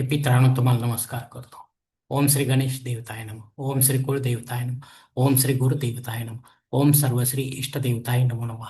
हे पित्रांनो तुम्हाला नमस्कार करतो. ओम श्री गणेश देवताय नम. ओम श्री कुळ देवताय नम. ओम श्री गुरु देवताय नम. ओम सर्वश्री इष्ट देवताय नमो नम.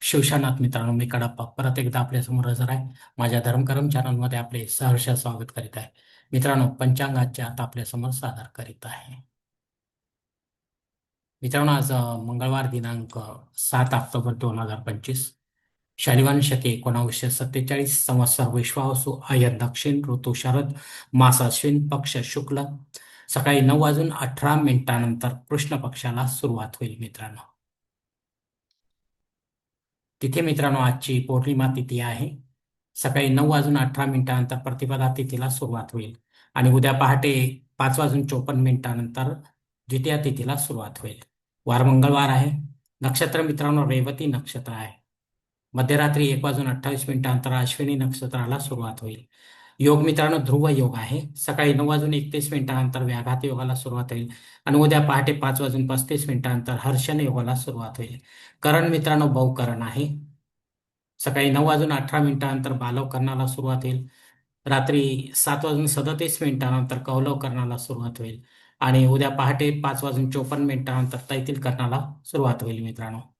शिवशानाथ मित्रांनो मी कडप्पा परत एकदा आपल्यासमोर हजर आहे. माझ्या धर्मकरम चॅनलमध्ये आपले सहर्ष स्वागत करीत आहे. मित्रांनो पंचांगाचे आता आपल्यासमोर सादर करीत आहे. मित्रांनो आज मंगळवार दिनांक सात ऑक्टोबर दोन हजार पंचवीस. शनिवार शके एकोणावीसशे सत्तेचाळीस संवत्सर विश्वावसु आयन दक्षिण ऋतू शरद मास अश्विन पक्ष शुक्ल. सकाळी नऊ वाजून अठरा मिनिटानंतर कृष्ण पक्षाला सुरुवात होईल मित्रांनो. तिथे मित्रांनो आजची पौर्णिमा तिथी आहे. सकाळी नऊ वाजून अठरा मिनिटानंतर प्रतिपदा तिथीला सुरुवात होईल. आणि उद्या पहाटे पाच वाजून चोपन्न मिनिटानंतर द्वितीया तिथीला सुरुवात होईल. वार मंगळवार आहे. नक्षत्र मित्रांनो रेवती नक्षत्र आहे. मध्यरात्री एक वाजून अठ्ठावीस मिनिटांतर अश्विनी नक्षत्राला सुरुवात होईल. योग मित्रांनो ध्रुव योग आहे. सकाळी नऊ वाजून एकतीस मिनिटांनंतर व्याघात योगाला सुरुवात होईल. आणि उद्या पहाटे पाच वाजून पस्तीस मिनिटांनंतर हर्षण योगाला सुरुवात होईल. करण मित्रांनो बहुकरण आहे. सकाळी नऊ वाजून अठरा मिनिटांनंतर बालव करणाला सुरुवात होईल. रात्री सात वाजून सदतीस मिनिटांनंतर कौलव करणाला सुरुवात होईल. आणि उद्या पहाटे पाच वाजून चोपन्न मिनिटांनंतर तैतील करणाला सुरुवात होईल मित्रांनो.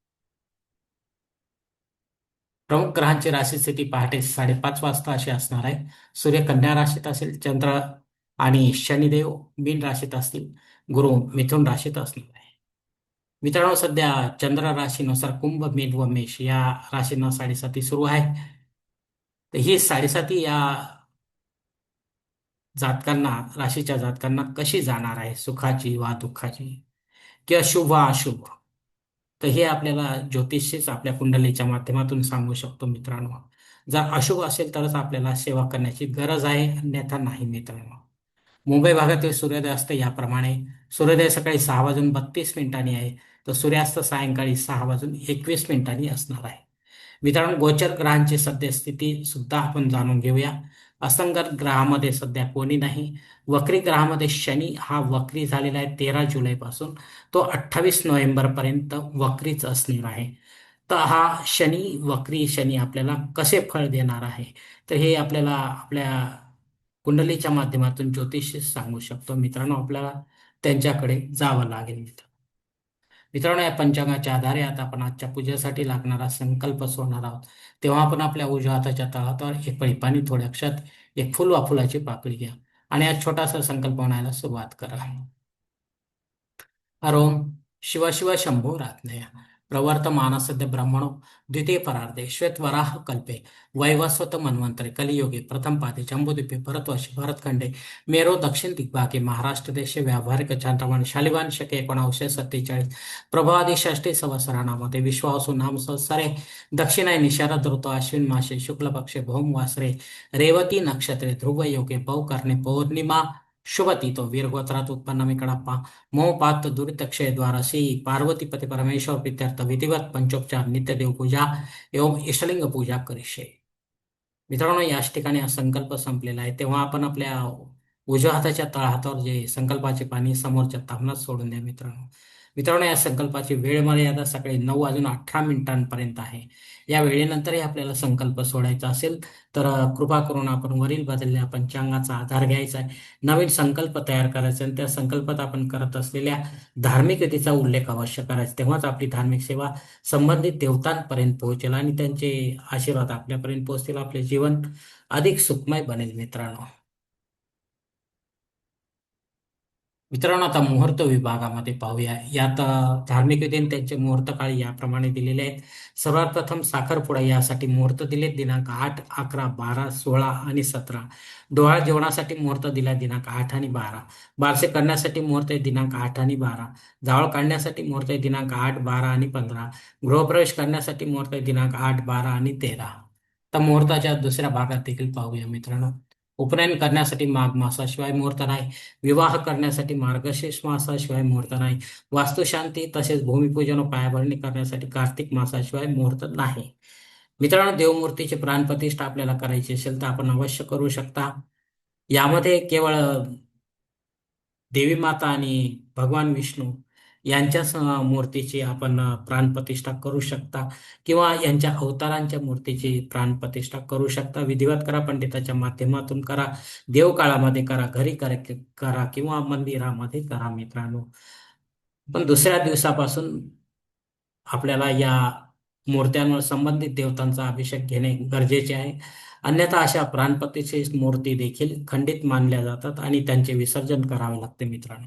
प्रमुख ग्रहांची राशी स्थिती पहाटे साडेपाच वाजता अशी असणार आहे. सूर्य कन्या राशीत असेल चंद्र आणि शनिदेव मीन राशीत असतील गुरु मिथुन राशीत असणार आहे. मित्रांनो सध्या चंद्र राशीनुसार कुंभ मीन व मेष या राशींना साडेसाती सुरू आहे. तर ही साडेसाती या जातकांना राशीच्या जातकांना कशी जाणार आहे? सुखाची वा दुःखाची? किंवा शुभ अशुभ? तर हे आपल्याला ज्योतिषीच आपल्या कुंडलीच्या माध्यमातून सांगू शकतो मित्रांनो. जर अशुभ असेल तरच आपल्याला सेवा करण्याची गरज आहे अन्यथा नाही मित्रांनो. मुंबई भागातील सूर्योदय असतं याप्रमाणे सूर्योदय सकाळी सहा वाजून बत्तीस मिनिटांनी आहे तर सूर्यास्त सायंकाळी सहा वाजून एकवीस मिनिटांनी असणार आहे. मित्रांनो गोचर ग्रहांची सद्यस्थिती सुद्धा आपण जाणून घेऊया. असंगत ग्रहामध्ये सध्या कोणी नाही. वक्री ग्रहामध्ये शनी हा वक्री झालेला आहे तेरा जुलैपासून. तो अठ्ठावीस नोव्हेंबरपर्यंत वक्रीच असणार आहे. तर हा शनी वक्री शनी आपल्याला कसे फळ देणार आहे? तर हे आपल्याला आपल्या कुंडलीच्या माध्यमातून ज्योतिष सांगू शकतो. मित्रांनो आपल्याला त्यांच्याकडे जावं लागेल. मित्र मित्रांनो या पंचांगाच्या आधारे आता आपण आजच्या पूजेसाठी लागणारा संकल्प सोडणार आहोत. तेव्हा आपण आपल्या उजव्या हाताच्या तळहातावर एक पैपानी थोड्या अक्षात एक फुल वा फुलाची पाकळी घ्या आणि आज छोटासा संकल्प म्हणायला सुरुवात करा. हरोम शिवा शिवा शंभो रात्नय प्रवर्तमानसद्य ब्रह्मणो द्वितीय परार्धे श्वेतवराह कल्पे। वैवस्वत मन्वंतरे कलियोगे प्रथम पादे जम्बुद्वीपे भरतवर्षे भरतखंडे मेरो दक्षिण दिग्भागे महाराष्ट्र देशे व्यावहारिक चांद्रमान शालिवान शके एकोणावीसशे सत्तेचाळीस। प्रभावादी षष्टी संवत्सराणामध्ये विश्वासू नाम संसरे। दक्षिणाय निशारद ऋतू अश्विन मासे शुक्ल पक्षे भौम वासरे। रेवती नक्षत्रे ध्रुव योगे बहुकर्णे पौर्णिमा। शुभतीतो वीरगोत्रात उत्पन्न मी कडप्पा मोपात दुरितक्षय द्वारा श्री పార్వతీపతి परमेश्वर प्रित्यर्थ विधिवत पंचोपचार नित्यदेव पूजा एवं इष्टलिंग पूजा करिष्ये। मित्रांनो याच ठिकाणी हा संकल्प संपलेला आहे तेव्हा आपण आपल्या उजव्या हाताच्या तळहातावर जे संकल्पाचे पाणी समोरच्या तापनात सोडून द्या मित्रांनो। मित्रांनो या संकल्पाची वेळ मर्यादा सकाळी नऊ वाजून अठरा मिनिटांपर्यंत आहे. या वेळेनंतरही आपल्याला संकल्प सोडायचा असेल तर कृपा करून आपण वरील बदललेल्या पंचांगाचा आधार घ्यायचा आहे. नवीन संकल्प तयार करायचा आणि त्या संकल्पात आपण करत असलेल्या धार्मिक रीतीचा उल्लेख अवश्य करायचा. तेव्हाच आपली धार्मिक सेवा संबंधित देवतांपर्यंत पोहोचेल आणि त्यांचे आशीर्वाद आपल्यापर्यंत पोहोचतील. आपले जीवन अधिक सुखमय बनेल मित्रांनो. मित्रांनो आता मुहूर्त विभागामध्ये पाहूया. यात धार्मिक विधीन त्यांचे मुहूर्त काळ याप्रमाणे दिलेले आहेत. सर्वात प्रथम साखरपुडा यासाठी मुहूर्त दिले. दिनांक आठ अकरा बारा सोळा आणि सतरा. डोळा जेवणासाठी मुहूर्त दिला दिनांक आठ आणि बारा. बारसे करण्यासाठी मुहूर्त आहे दिनांक आठ आणि बारा. जावळ काढण्यासाठी मुहूर्त आहे दिनांक आठ बारा आणि पंधरा. गृहप्रवेश करण्यासाठी मुहूर्त आहे दिनांक आठ बारा आणि तेरा. तर मुहूर्ताच्या दुसऱ्या भागात देखील पाहूया मित्रांनो. उपनयन करण्यासाठी माघ मासाशिवाय मुहूर्त नाही. विवाह करण्यासाठी मार्गशीर्ष मासाशिवाय मुहूर्त नाही. वास्तुशांती तसेच भूमिपूजन व पायाभरणी करण्यासाठी कार्तिक मासाशिवाय मुहूर्त नाही. मित्रांनो देवमूर्तीची प्राणप्रतिष्ठा आपल्याला करायची असेल तर आपण अवश्य करू शकता. यामध्ये केवळ देवी माता आणि भगवान विष्णू यांच्याच मूर्तीची आपण प्राणप्रतिष्ठा करू शकता किंवा यांच्या अवतारांच्या मूर्तीची प्राणप्रतिष्ठा करू शकता. विधिवत करा पंडिताच्या माध्यमातून करा देवकाळामध्ये करा घरी करा करा किंवा मंदिरामध्ये करा मित्रांनो. पण दुसऱ्या दिवसापासून आपल्याला या मूर्त्यांवर संबंधित देवतांचा अभिषेक घेणे गरजेचे आहे. अन्यथा अशा प्राणपतीची मूर्ती देखील खंडित मानल्या जातात आणि त्यांचे विसर्जन करावे लागते मित्रांनो.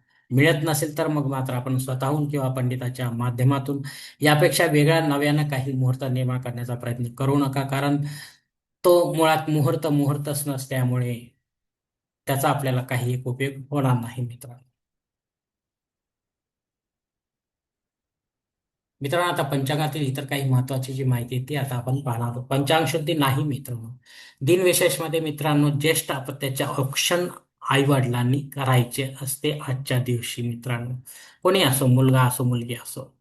मिळत नसेल तर मग मात्र आपण स्वतःहून किंवा पंडिताच्या माध्यमातून यापेक्षा वेगळ्या नव्यानं काही मुहूर्त निर्माण करण्याचा प्रयत्न करू नका. कारण तो मुळात मुहूर्त मुहूर्तच नसल्यामुळे त्याचा आपल्याला काही एक उपयोग होणार नाही मित्रांनो. मित्रांनो आता पंचांगातील इतर काही महत्वाची जी माहिती आहे ती आता आपण पाहणार आहोत. पंचांग शुद्धी नाही मित्रांनो. दिनविशेषमध्ये मित्रांनो ज्येष्ठ अपत्याच्या औक्षण आई वडिलांनी करायचे असते आजच्या दिवशी मित्रांनो. कोणी असो मुलगा असो मुलगी असो.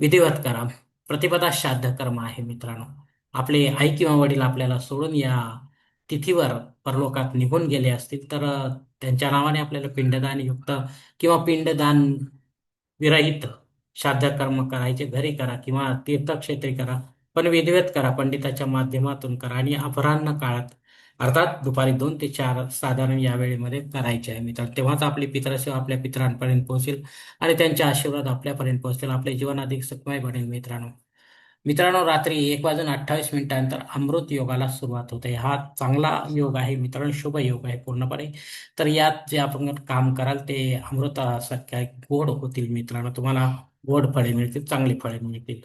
विधिवत करा. प्रतिपदा श्राद्ध कर्म आहे मित्रांनो. आपले आई किंवा वडील आपल्याला सोडून या तिथीवर परलोकात निघून गेले असतील तर त्यांच्या नावाने आपल्याला पिंडदान युक्त किंवा पिंडदान विरहित श्राद्ध कर्म करायचे घरी करा किंवा तीर्थक्षेत्री करा. पण विधिवत करा पंडिताच्या माध्यमातून करा आणि अपराह्न काळात अर्थात दुपारी दोन ते चार साधारण या वेळेमध्ये करायचे आहे मित्र तेव्हाच आपली पितरसेवा आपल्या पित्रांपर्यंत पोहोचेल आणि त्यांचे आशीर्वाद आपल्यापर्यंत पोहोचतील. आपले जीवन अधिक सुखमय बनेल मित्रांनो. मित्रांनो रात्री एक वाजून अठ्ठावीस मिनिटानंतर अमृत योगाला सुरुवात होते. हा चांगला योग आहे मित्रांनो शुभ योग आहे पूर्णपणे. तर यात जे आपण काम कराल ते अमृतासारख्या गोड होतील मित्रांनो. तुम्हाला गोड फळे मिळतील चांगली फळे मिळतील.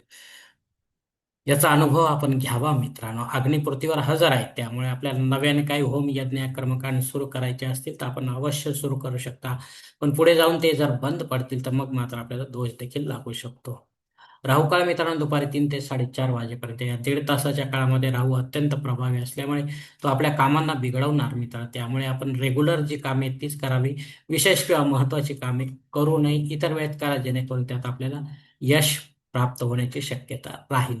याचा अनुभव आपण घ्यावा मित्रांनो. अग्निपृथ्वीवर हजर आहे त्यामुळे आपल्याला नव्याने काही होम यज्ञ कर्मकांड सुरू करायचे असतील तर आपण अवश्य सुरू करू शकता. पण पुढे जाऊन ते जर बंद पडतील तर मग मात्र आपल्याला दोष देखील लागू शकतो. राहू काळ मित्रांनो दुपारी तीन ते साडेचार वाजेपर्यंत. या दीड तासाच्या काळामध्ये राहू अत्यंत प्रभावी असल्यामुळे तो आपल्या कामांना बिघडवणार मित्र त्यामुळे आपण रेग्युलर जी कामे तीच करावी. विशेष किंवा महत्वाची कामे करू नये. इतर वेळेत करा जेणेकरून त्यात आपल्याला यश प्राप्त होण्याची शक्यता राहील.